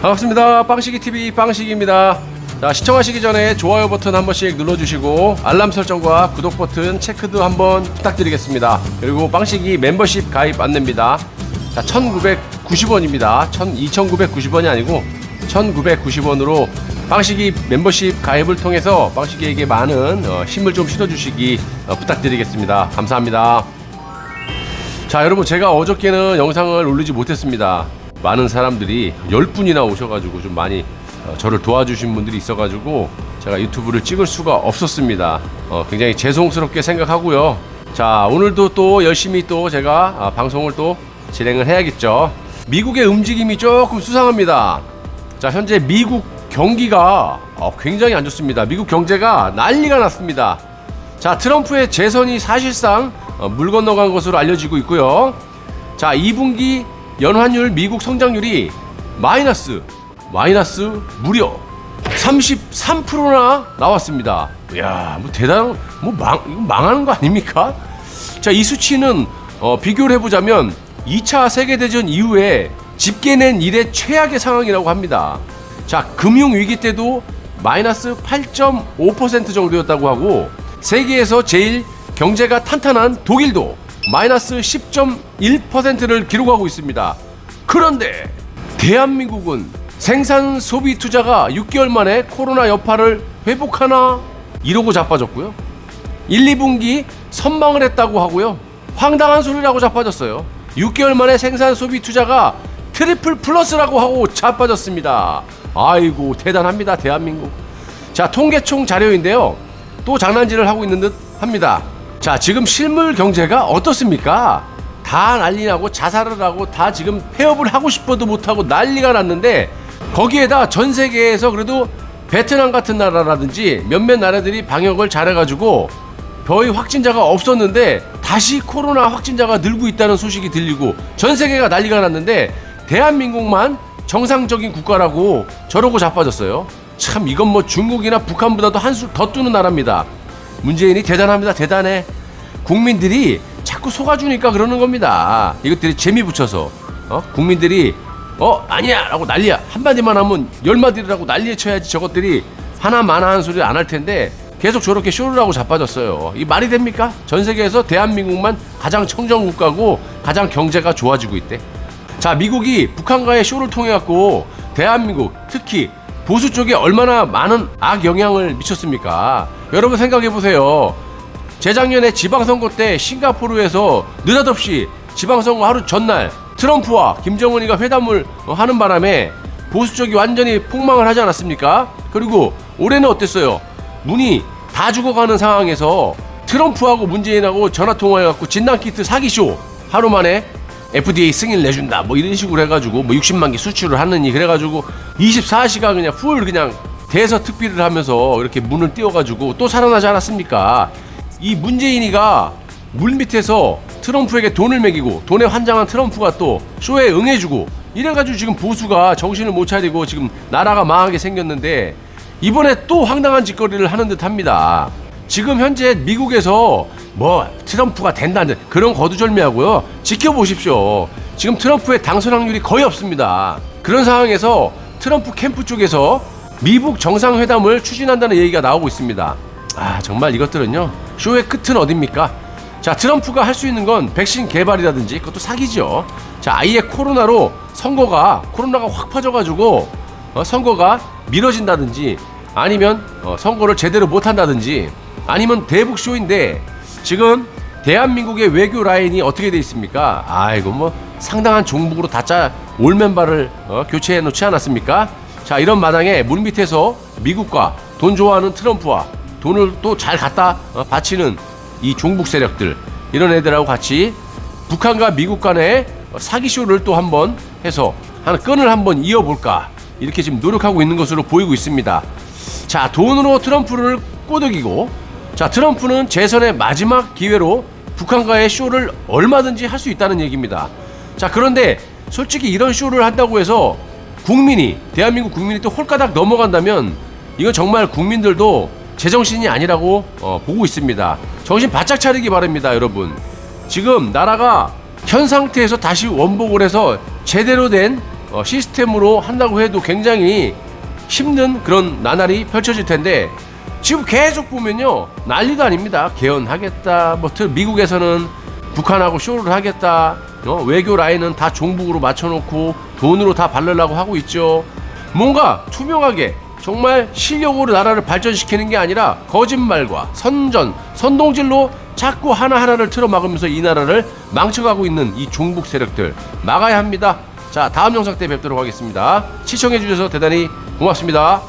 반갑습니다. 빵식이 TV 빵식입니다. 자, 시청하시기 전에 좋아요 버튼 한 번씩 눌러주시고 알람 설정과 구독 버튼 체크도 한번 부탁드리겠습니다. 그리고 빵식이 멤버십 가입 안내입니다. 자, 1,990원입니다. 2,990원이 아니고 1,990원으로 빵식이 멤버십 가입을 통해서 빵식이에게 많은 어, 힘을 좀 실어주시기 어, 부탁드리겠습니다. 감사합니다. 자 여러분 제가 어저께는 영상을 올리지 못했습니다 많은 사람들이 10분이나 오셔가지고 좀 많이 어, 저를 도와주신 분들이 있어가지고 제가 유튜브를 찍을 수가 없었습니다. 어, 굉장히 죄송스럽게 생각하고요. 자 오늘도 또 열심히 또 제가 아, 방송을 또 진행을 해야겠죠. 미국의 움직임이 조금 수상합니다. 자 현재 미국 경기가 어, 굉장히 안 좋습니다. 미국 경제가 난리가 났습니다. 자, 트럼프의 재선이 사실상 어, 물 건너간 것으로 알려지고 있고요. 자, 2분기 연환율 미국 성장률이 마이너스, 마이너스 무려 33%나 나왔습니다. 이야, 뭐 대단, 뭐 망, 망하는 거 아닙니까? 자, 이 수치는 어, 비교를 해 보자면 2차 세계 대전 이후에 집계낸 이래 최악의 상황이라고 합니다. 자, 금융 위기 때도 마이너스 8.5% 정도였다고 하고 세계에서 제일 경제가 탄탄한 독일도 마이너스 10.1%를 기록하고 있습니다. 그런데 대한민국은 생산 소비 투자가 6개월 만에 코로나 여파를 회복하나 이러고 자빠졌고요. 1, 2분기 선방을 했다고 하고요. 황당한 소리라고 자빠졌어요. 6개월 만에 생산 소비 투자가 트리플 플러스라고 하고 자빠졌습니다. 아이고 대단합니다 대한민국. 자 통계총 자료인데요. 또 장난질을 하고 있는 듯 합니다. 자, 지금 실물 경제가 어떻습니까? 다 난리 나고 자살을 하고 다 지금 폐업을 하고 싶어도 못하고 난리가 났는데 거기에다 전 세계에서 그래도 베트남 같은 나라라든지 몇몇 나라들이 방역을 잘해가지고 거의 확진자가 없었는데 다시 코로나 확진자가 늘고 있다는 소식이 들리고 전 세계가 난리가 났는데 대한민국만 정상적인 국가라고 저러고 자빠졌어요. 참 이건 뭐 중국이나 북한보다도 한술 더 뜨는 나라입니다. 문재인이 대단합니다. 대단해. 국민들이 자꾸 속아주니까 그러는 겁니다. 이것들이 재미 붙여서 어? 국민들이 어 아니야라고 난리야 한 마디만 하면 열 마디라고 난리에 쳐야지 저것들이 하나만 하는 소리 안할 텐데 계속 저렇게 쇼를 하고 자빠졌어요. 이 말이 됩니까? 전 세계에서 대한민국만 가장 청정 국가고 가장 경제가 좋아지고 있대. 자 미국이 북한과의 쇼를 통해 갖고 대한민국 특히 보수 쪽에 얼마나 많은 악 영향을 미쳤습니까? 여러분 생각해 보세요. 재작년에 지방선거 때 싱가포르에서 느닷없이 지방선거 하루 전날 트럼프와 김정은이가 회담을 하는 바람에 보수 쪽이 완전히 폭망을 하지 않았습니까? 그리고 올해는 어땠어요? 문이 다 죽어가는 상황에서 트럼프하고 문재인하고 전화 통화해갖고 진단 키트 사기쇼 하루 만에 FDA 승인 내준다 뭐 이런 식으로 해가지고 뭐 60만 개 수출을 하느니 그래가지고 24시간 그냥 풀 그냥 대서 특비를 하면서 이렇게 문을 띄워가지고 또 살아나지 않았습니까? 이 문재인이가 물 밑에서 트럼프에게 돈을 매기고 돈에 환장한 트럼프가 또 쇼에 응해주고 이래가지고 지금 보수가 정신을 못 차리고 지금 나라가 망하게 생겼는데 이번에 또 황당한 짓거리를 하는 듯 합니다. 지금 현재 미국에서 뭐 트럼프가 된다는 그런 거두절미하고요. 지켜보십시오. 지금 트럼프의 당선 확률이 거의 없습니다. 그런 상황에서 트럼프 캠프 쪽에서 미국 정상회담을 추진한다는 얘기가 나오고 있습니다. 아 정말 이것들은요 쇼의 끝은 어딥니까? 자 트럼프가 할 수 있는 건 백신 개발이라든지 그것도 사기죠. 자 아예 코로나로 선거가 코로나가 확 퍼져가지고 어, 선거가 미뤄진다든지 아니면 어, 선거를 제대로 못 한다든지 아니면 대북 쇼인데 지금 대한민국의 외교 라인이 어떻게 돼 있습니까? 아이고 뭐 상당한 종북으로 다짜 올맨발을 어, 교체해 놓지 않았습니까? 자 이런 마당에 물 밑에서 미국과 돈 좋아하는 트럼프와 돈을 또 잘 갖다 어, 바치는 이 종북 세력들 이런 애들하고 같이 북한과 미국 간의 사기 쇼를 또 한번 해서 한 끈을 한번 이어볼까 이렇게 지금 노력하고 있는 것으로 보이고 있습니다. 자 돈으로 트럼프를 꼬드기고 자 트럼프는 재선의 마지막 기회로 북한과의 쇼를 얼마든지 할 수 있다는 얘기입니다. 자 그런데 솔직히 이런 쇼를 한다고 해서 국민이 대한민국 국민이 또 홀가닥 넘어간다면 이건 정말 국민들도 제정신이 아니라고 어, 보고 있습니다. 정신 바짝 차리기 바랍니다, 여러분. 지금 나라가 현 상태에서 다시 원복을 해서 제대로 된 어, 시스템으로 한다고 해도 굉장히 힘든 그런 나날이 펼쳐질 텐데 지금 계속 보면요 난리도 아닙니다 개헌하겠다 뭐 특- 미국에서는 북한하고 쇼를 하겠다 어, 외교 라인은 다 종북으로 맞춰놓고 돈으로 다 바르려고 하고 있죠. 뭔가 투명하게 정말 실력으로 나라를 발전시키는 게 아니라 거짓말과 선전 선동질로 자꾸 하나하나를 틀어막으면서 이 나라를 망쳐가고 있는 이 종북 세력들 막아야 합니다. 자 다음 영상 때 뵙도록 하겠습니다. 시청해 주셔서 대단히 고맙습니다